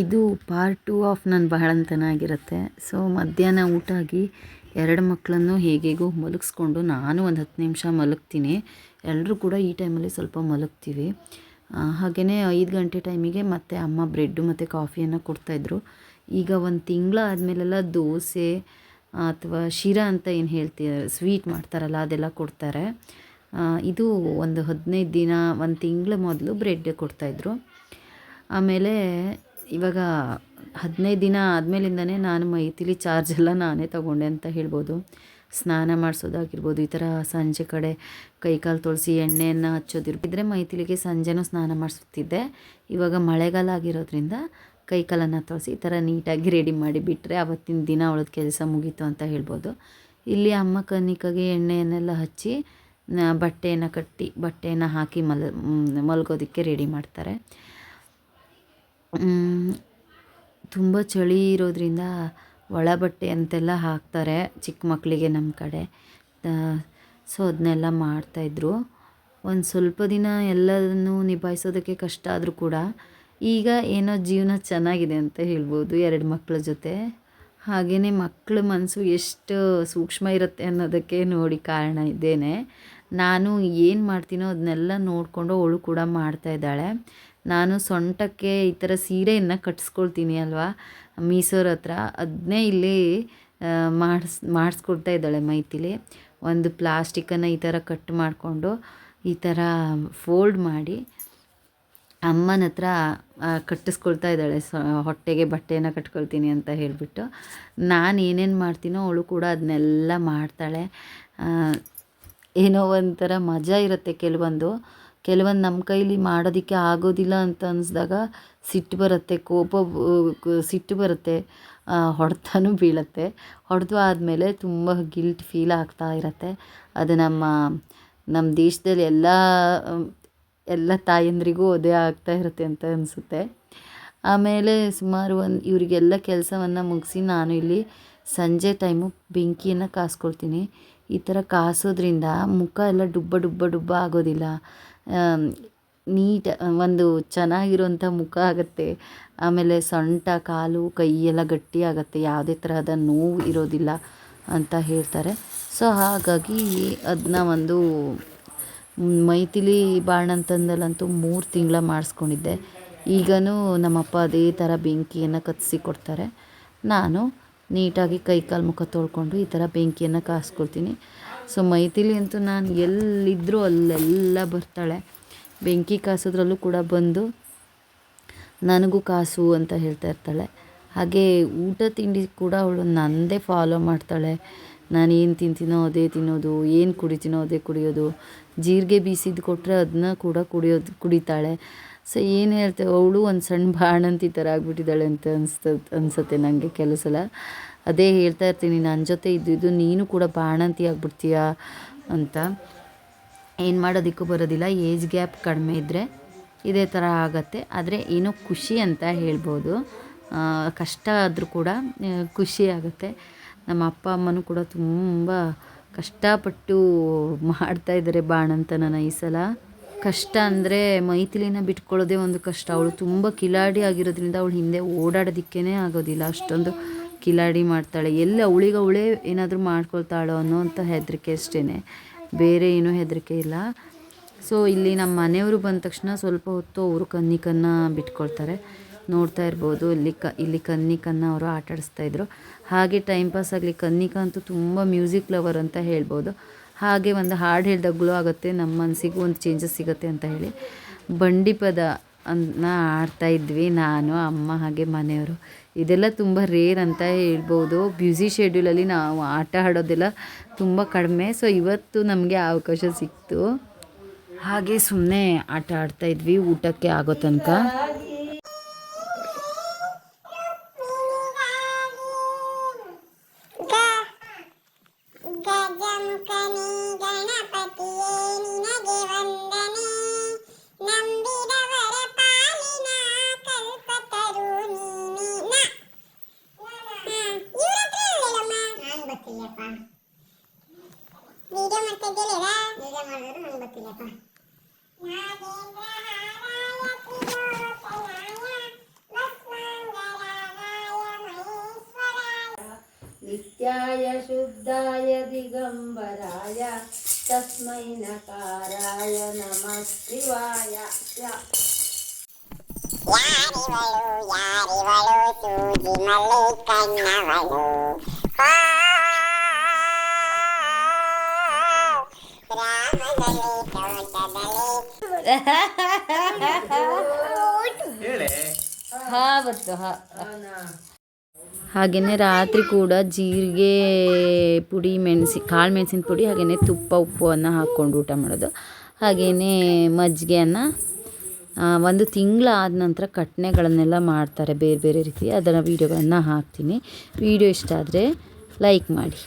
ಇದು part two of ನನ್ನ ಬಹಳ ಆಗಿರುತ್ತೆ. ಸೊ ಮಧ್ಯಾಹ್ನ ಊಟ ಆಗಿ ಎರಡು ಮಕ್ಕಳನ್ನು ಹೇಗೇಗೋ ಮಲಗಿಸ್ಕೊಂಡು ನಾನು ಒಂದು ಹತ್ತು ನಿಮಿಷ ಮಲಗ್ತೀನಿ. ಎಲ್ಲರೂ ಕೂಡ ಈ ಟೈಮಲ್ಲಿ ಸ್ವಲ್ಪ ಮಲಗ್ತೀವಿ. ಹಾಗೆಯೇ ಐದು ಗಂಟೆ ಟೈಮಿಗೆ ಮತ್ತೆ ಅಮ್ಮ ಬ್ರೆಡ್ಡು ಮತ್ತು ಕಾಫಿಯನ್ನು ಕೊಡ್ತಾಯಿದ್ರು ಈಗ ಒಂದು ತಿಂಗಳ ಆದಮೇಲೆಲ್ಲ ದೋಸೆ, ಅಥವಾ ಶಿರಾ ಅಂತ ಏನು ಹೇಳ್ತೀರ ಸ್ವೀಟ್ ಮಾಡ್ತಾರಲ್ಲ, ಅದೆಲ್ಲ ಕೊಡ್ತಾರೆ. ಇದು ಒಂದು ಹದಿನೈದು ದಿನ, ಒಂದು ತಿಂಗಳ ಮೊದಲು ಬ್ರೆಡ್ ಕೊಡ್ತಾಯಿದ್ರು ಆಮೇಲೆ ಇವಾಗ ಹದಿನೈದು ದಿನ ಆದಮೇಲಿಂದನೇ ನಾನು ಮೈತಿಲಿ ಚಾರ್ಜ್ ಎಲ್ಲ ನಾನೇ ತಗೊಂಡೆ ಅಂತ ಹೇಳ್ಬೋದು. ಸ್ನಾನ ಮಾಡಿಸೋದಾಗಿರ್ಬೋದು, ಈ ಥರ ಸಂಜೆ ಕಡೆ ಕೈಕಾಲು ತೊಳೆಸಿ ಎಣ್ಣೆಯನ್ನು ಹಚ್ಚೋದಿರ್ಬಿದ್ರೆ ಮೈತಿಲಿಗೆ ಸಂಜೆನೂ ಸ್ನಾನ ಮಾಡಿಸುತ್ತಿದ್ದೆ ಇವಾಗ ಮಳೆಗಾಲ ಆಗಿರೋದ್ರಿಂದ ಕೈಕಾಲನ್ನು ತೊಳಸಿ ಈ ಥರ ನೀಟಾಗಿ ರೆಡಿ ಮಾಡಿ ಬಿಟ್ಟರೆ ಅವತ್ತಿನ ದಿನ ಅವಳದ್ದು ಕೆಲಸ ಮುಗೀತು ಅಂತ ಹೇಳ್ಬೋದು. ಇಲ್ಲಿ ಅಮ್ಮ ಕನ್ನಿಕಾಗೆ ಎಣ್ಣೆಯನ್ನೆಲ್ಲ ಹಚ್ಚಿ ಬಟ್ಟೆಯನ್ನು ಕಟ್ಟಿ, ಬಟ್ಟೆಯನ್ನು ಹಾಕಿ ಮಲ ಮಲ್ಗೋದಕ್ಕೆ ರೆಡಿ ಮಾಡ್ತಾರೆ. ತುಂಬ ಚಳಿ ಇರೋದ್ರಿಂದ ಒಳ ಬಟ್ಟೆ ಅಂತೆಲ್ಲ ಹಾಕ್ತಾರೆ ಚಿಕ್ಕ ಮಕ್ಕಳಿಗೆ ನಮ್ಮ ಕಡೆ. ಸೊ ಅದನ್ನೆಲ್ಲ ಮಾಡ್ತಾಯಿದ್ರು. ಒಂದು ಸ್ವಲ್ಪ ದಿನ ಎಲ್ಲದನ್ನು ನಿಭಾಯಿಸೋದಕ್ಕೆ ಕಷ್ಟ ಆದರೂ ಕೂಡ ಈಗ ಏನೋ ಜೀವನ ಚೆನ್ನಾಗಿದೆ ಅಂತ ಹೇಳ್ಬೋದು ಎರಡು ಮಕ್ಕಳ ಜೊತೆ. ಹಾಗೆಯೇ ಮಕ್ಕಳ ಮನಸ್ಸು ಎಷ್ಟು ಸೂಕ್ಷ್ಮ ಇರುತ್ತೆ ಅನ್ನೋದಕ್ಕೆ ನೋಡಿ ಕಾರಣ ಇದ್ದೇನೆ. ನಾನು ಏನು ಮಾಡ್ತೀನೋ ಅದನ್ನೆಲ್ಲ ನೋಡಿಕೊಂಡು ಅವಳು ಕೂಡ ಮಾಡ್ತಾ ಇದ್ದಾಳೆ. ನಾನು ಸೊಂಟಕ್ಕೆ ಈ ಥರ ಸೀರೆಯನ್ನು ಕಟ್ಸ್ಕೊಳ್ತೀನಿ ಅಲ್ವಾ? ಮೀಸೋರ ಹತ್ರ. ಅದನ್ನೇ ಇಲ್ಲಿ ಮಾಡಿಸ್ ಮಾಡಿಸ್ಕೊಡ್ತಾ ಇದ್ದಾಳೆ ಮೈತಿಲಿ ಒಂದು ಪ್ಲಾಸ್ಟಿಕ್ಕನ್ನು ಈ ಥರ ಕಟ್ ಮಾಡಿಕೊಂಡು ಈ ಥರ ಫೋಲ್ಡ್ ಮಾಡಿ ಅಮ್ಮನ ಹತ್ರ ಕಟ್ಟಿಸ್ಕೊಳ್ತಾ ಇದ್ದಾಳೆ. ಸೊ, ಹೊಟ್ಟೆಗೆ ಬಟ್ಟೆಯನ್ನು ಕಟ್ಕೊಳ್ತೀನಿ ಅಂತ ಹೇಳಿಬಿಟ್ಟು. ನಾನು ಏನೇನು ಮಾಡ್ತೀನೋ ಅವಳು ಕೂಡ ಅದನ್ನೆಲ್ಲ ಮಾಡ್ತಾಳೆ. ಏನೋ ಒಂಥರ ಮಜಾ ಇರುತ್ತೆ ಕೆಲವೊಂದು. ಕೆಲವೊಂದು ನಮ್ಮ ಕೈಲಿ ಮಾಡೋದಕ್ಕೆ ಆಗೋದಿಲ್ಲ ಅಂತ ಅನ್ನಿಸ್ದಾಗ ಸಿಟ್ಟು ಬರುತ್ತೆ, ಕೋಪ ಸಿಟ್ಟು ಬರುತ್ತೆ ಹೊಡೆತನೂ ಬೀಳುತ್ತೆ. ಹೊಡೆದು ಆದಮೇಲೆ ತುಂಬ ಗಿಲ್ಟ್ ಫೀಲ್ ಆಗ್ತಾ ಇರತ್ತೆ. ಅದು ನಮ್ಮ ನಮ್ಮ ದೇಶದಲ್ಲಿ ಎಲ್ಲ ಎಲ್ಲ ತಾಯಂದ್ರಿಗೂ ಅದೇ ಆಗ್ತಾ ಇರುತ್ತೆ ಅಂತ ಅನಿಸುತ್ತೆ. ಆಮೇಲೆ ಸುಮಾರು ಒಂದು, ಇವರಿಗೆಲ್ಲ ಕೆಲಸವನ್ನು ಮುಗಿಸಿ ನಾನು ಇಲ್ಲಿ ಸಂಜೆ ಟೈಮು ಬೆಂಕಿಯನ್ನು ಕಾಸ್ಕೊಳ್ತೀನಿ. ಈ ಥರ ಕಾಸೋದ್ರಿಂದ ಮುಖ ಎಲ್ಲ ಡುಬ್ಬ ಡುಬ್ಬ ಡುಬ್ಬ ಆಗೋದಿಲ್ಲ. ನೀಟ, ಒಂದು ಚೆನ್ನಾಗಿರುವಂಥ ಮುಖ ಆಗುತ್ತೆ. ಆಮೇಲೆ ಸೊಂಟ, ಕಾಲು, ಕೈ ಎಲ್ಲ ಗಟ್ಟಿ ಆಗುತ್ತೆ. ಯಾವುದೇ ತರಹದ ನೋವು ಇರೋದಿಲ್ಲ ಅಂತ ಹೇಳ್ತಾರೆ. ಸೊ, ಹಾಗಾಗಿ ಅದನ್ನ ಒಂದು ಮೈತಿಲಿ ಬಾಣಂತಂದಲ್ಲಂತೂ ಮೂರು ತಿಂಗಳ ಮಾಡಿಸ್ಕೊಂಡಿದ್ದೆ. ಈಗನೂ ನಮ್ಮಪ್ಪ ಅದೇ ಥರ ಬೆಂಕಿಯನ್ನು ಕತ್ತಿಸಿ ಕೊಡ್ತಾರೆ. ನಾನು ನೀಟಾಗಿ ಕೈ ಕಾಲು ಮುಖ ತೊಳ್ಕೊಂಡು ಈ ಥರ ಬೆಂಕಿಯನ್ನು ಕಾಸ್ಕೊಳ್ತೀನಿ. ಸೊ ಮೈಥಿಲಿ ಅಂತೂ ನಾನು ಎಲ್ಲಿದ್ದರೂ ಅಲ್ಲೆಲ್ಲ ಬರ್ತಾಳೆ. ಬೆಂಕಿ ಕಾಸೋದ್ರಲ್ಲೂ ಕೂಡ ಬಂದು ನನಗೂ ಕಾಸು ಅಂತ ಹೇಳ್ತಾ ಇರ್ತಾಳೆ. ಹಾಗೆ ಊಟ ತಿಂಡಿ ಕೂಡ ಅವಳು ನನ್ನದೇ ಫಾಲೋ ಮಾಡ್ತಾಳೆ. ನಾನು ಏನು ತಿಂತೀನೋ ಅದೇ ತಿನ್ನೋದು, ಏನು ಕುಡಿತೀನೋ ಅದೇ ಕುಡಿಯೋದು. ಜೀರಿಗೆ ಬೀಸಿದ್ದು ಕೊಟ್ಟರೆ ಅದನ್ನ ಕೂಡ ಕುಡಿಯೋದು, ಕುಡಿತಾಳೆ. ಸೊ ಏನು ಹೇಳ್ತೇವೆ ಅವಳು ಒಂದು ಸಣ್ಣ ಬಾಣಂತಿ ಥರ ಆಗ್ಬಿಟ್ಟಿದ್ದಾಳೆ ಅಂತ ಅನಿಸ್ತ, ಅನಿಸುತ್ತೆ ನನಗೆ ಕೆಲವು ಸಲ ಅದೇ ಹೇಳ್ತಾ ಇರ್ತೀನಿ ನನ್ನ ಜೊತೆ ಇದ್ದಿದ್ದು ನೀನು ಕೂಡ ಬಾಣಂತಿ ಆಗ್ಬಿಡ್ತೀಯಾ ಅಂತ. ಏನು ಮಾಡೋದಕ್ಕೂ ಬರೋದಿಲ್ಲ, ಏಜ್ ಗ್ಯಾಪ್ ಕಡಿಮೆ ಇದ್ದರೆ ಇದೇ ಥರ ಆಗತ್ತೆ. ಆದರೆ ಏನೋ ಖುಷಿ ಅಂತ ಹೇಳ್ಬೋದು. ಕಷ್ಟ ಆದರೂ ಕೂಡ ಖುಷಿ ಆಗುತ್ತೆ. ನಮ್ಮ ಅಪ್ಪ ಅಮ್ಮನೂ ಕೂಡ ತುಂಬ ಕಷ್ಟಪಟ್ಟು ಮಾಡ್ತಾಯಿದ್ದಾರೆ ಬಾಣಂತ ಬಾಣಂತನನ ಈ ಸಲ. ಕಷ್ಟ ಅಂದರೆ ಮೈಥಿಲಿನ ಬಿಟ್ಕೊಳ್ಳೋದೇ ಒಂದು ಕಷ್ಟ. ಅವಳು ತುಂಬ ಕಿಲಾಡಿ ಆಗಿರೋದ್ರಿಂದ ಅವಳು ಹಿಂದೆ ಓಡಾಡೋದಕ್ಕೇ ಆಗೋದಿಲ್ಲ. ಅಷ್ಟೊಂದು ಕಿಲಾಡಿ ಮಾಡ್ತಾಳೆ. ಎಲ್ಲ ಅವಳಿಗೆ ಅವಳೇ ಏನಾದರೂ ಮಾಡ್ಕೊಳ್ತಾಳೋ ಅಂತ ಹೆದರಿಕೆ ಅಷ್ಟೇ ಬೇರೆ ಏನೂ ಹೆದರಿಕೆ ಇಲ್ಲ. ಸೊ ಇಲ್ಲಿ ನಮ್ಮ ಮನೆಯವರು ಬಂದ ತಕ್ಷಣ ಸ್ವಲ್ಪ ಹೊತ್ತು ಅವರು ಕನ್ನಿಕನ್ನು ಬಿಟ್ಕೊಳ್ತಾರೆ. ನೋಡ್ತಾ ಇರ್ಬೋದು, ಇಲ್ಲಿ ಕ, ಇಲ್ಲಿ ಕನ್ನಿಕನ್ನು ಅವರು ಆಟಾಡಿಸ್ತಾ ಇದ್ರು. ಹಾಗೆ ಟೈಮ್ ಪಾಸ್ ಆಗಲಿ ಕನ್ನಿಕ ಅಂತೂ ತುಂಬ ಮ್ಯೂಸಿಕ್ ಲವರ್ ಅಂತ ಹೇಳ್ಬೋದು. ಹಾಗೆ ಒಂದು ಹಾಡು ಹೇಳಿದಾಗಲೂ ಆಗುತ್ತೆ, ನಮ್ಮ ಮನಸ್ಸಿಗೂ ಒಂದು ಚೇಂಜಸ್ ಸಿಗುತ್ತೆ ಅಂತ ಹೇಳಿ. ಬಂಡಿ ಪದ ಅನ್ನ ಆಡ್ತಾ ಇದ್ವಿ ನಾನು, ಅಮ್ಮ ಹಾಗೆ ಮನೆಯವರು. ಇದೆಲ್ಲ ತುಂಬ ರೇರ್ ಅಂತ ಹೇಳ್ಬೋದು. ಬ್ಯುಸಿ ಶೆಡ್ಯೂಲಲ್ಲಿ ನಾವು ಆಟ ಆಡೋದೆಲ್ಲ ತುಂಬ ಕಡಿಮೆ. ಸೊ ಇವತ್ತು ನಮಗೆ ಅವಕಾಶ ಸಿಕ್ತು. ಹಾಗೆ ಸುಮ್ಮನೆ ಆಟ ಆಡ್ತಾ ಇದ್ವಿ, ಊಟಕ್ಕೆ ಆಗೋ ತನಕ. ನಿತ್ಯಾಯ ಶುದ್ಧಾಯ ದಿಗಂಬರಾಯ ತಸ್ಮೈ ನಕಾರಾಯ ನಮಃ ಶಿವಾಯ ಯಾರಿವಳು ಯಾರಿವಳು ಸೂಜಿ ಮಲ್ಲಿಕಣ್ಣವಳು ರಾಮನಲ್ಲಿ ತೋಟದಲ್ಲಿ ಹೇಳೆ ಹಾ ಬತ್ತು ಹಾ ಹಾಗೆಯೇ ರಾತ್ರಿ ಕೂಡ ಜೀರಿಗೆ ಪುಡಿ, ಮೆಣಸಿ, ಕಾಳು ಮೆಣಸಿನ ಪುಡಿ ಹಾಗೆಯೇ ತುಪ್ಪ ಉಪ್ಪನ್ನು ಹಾಕ್ಕೊಂಡು ಊಟ ಮಾಡೋದು. ಹಾಗೆಯೇ ಮಜ್ಜಿಗೆಯನ್ನು ಒಂದು ತಿಂಗಳಾದ ನಂತರ ಕಟ್ನೆಗಳನ್ನೆಲ್ಲ ಮಾಡ್ತಾರೆ ಬೇರೆ ಬೇರೆ ರೀತಿ ಅದರ ವೀಡಿಯೋಗಳನ್ನು ಹಾಕ್ತೀನಿ. ವೀಡಿಯೋ ಇಷ್ಟ ಆದರೆ ಲೈಕ್ ಮಾಡಿ.